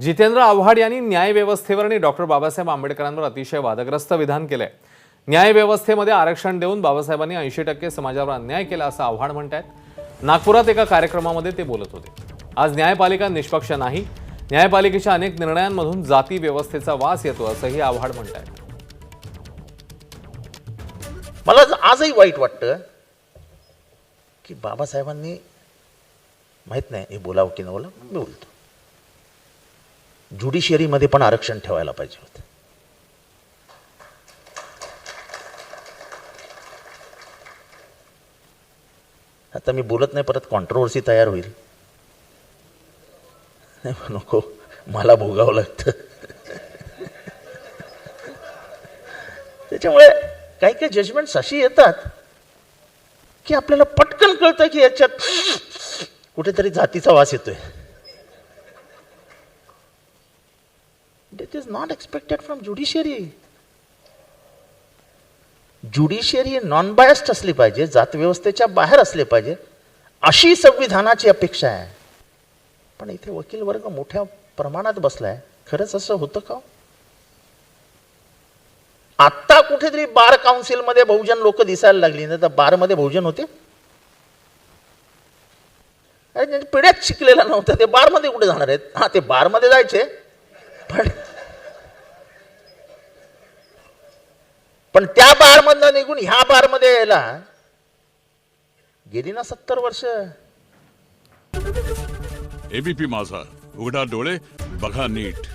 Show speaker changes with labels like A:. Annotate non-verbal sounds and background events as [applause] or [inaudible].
A: जितेंद्र आव्हाड यांनी न्यायव्यवस्थेवर आणि डॉक्टर बाबासाहेब आंबेडकरांवर अतिशय वादग्रस्त विधान केलंय. न्यायव्यवस्थेमध्ये आरक्षण देऊन बाबासाहेबांनी ऐंशी टक्के समाजावर अन्याय केला असं आव्हाड आहेत नागपुरात एका कार्यक्रमामध्ये ते बोलत होते. आज न्यायपालिका निष्पक्ष नाही. न्यायपालिकेच्या अनेक निर्णयांमधून जाती व्यवस्थेचा वास येतो असंही आव्हाड म्हणतायत.
B: मला आजही वाईट वाटतं की बाबासाहेबांनी माहीत नाही हे बोलावं की न बोलावं मी बोलतो. ज्युडिशियरीमध्ये पण आरक्षण ठेवायला पाहिजे होतं. आता मी बोलत नाही परत कॉन्ट्रोवर्सी तयार होईल. नाही, [laughs] नको मला भोगावं लागतं. [laughs] त्याच्यामुळे काही काही जजमेंट्स अशी येतात की आपल्याला पटकन कळतं की याच्यात कुठेतरी जातीचा वास येतोय. It is not expected from judiciary judiciary non biased असली पाहिजे जातव्यवस्थेच्या बाहेर असले पाहिजे अशी संविधानाची अपेक्षा आहे. पण इथे वकील वर्ग मोठ्या प्रमाणात बसलाय. खरंच असं होतं का? आत्ता कुठेतरी बार काउन्सिलमध्ये बहुजन लोक दिसायला लागली नाही तर बारमध्ये बहुजन होते. अरे पिढ्यात शिकलेला नव्हतं ते बारमध्ये कुठे जाणार आहेत? हा ते बारमध्ये जायचे. पण पण त्या बारमधनं निघून ह्या बारमध्ये यायला गेली ना सत्तर वर्ष.
C: एबीपी माझा. उघडा डोळे बघा नीट.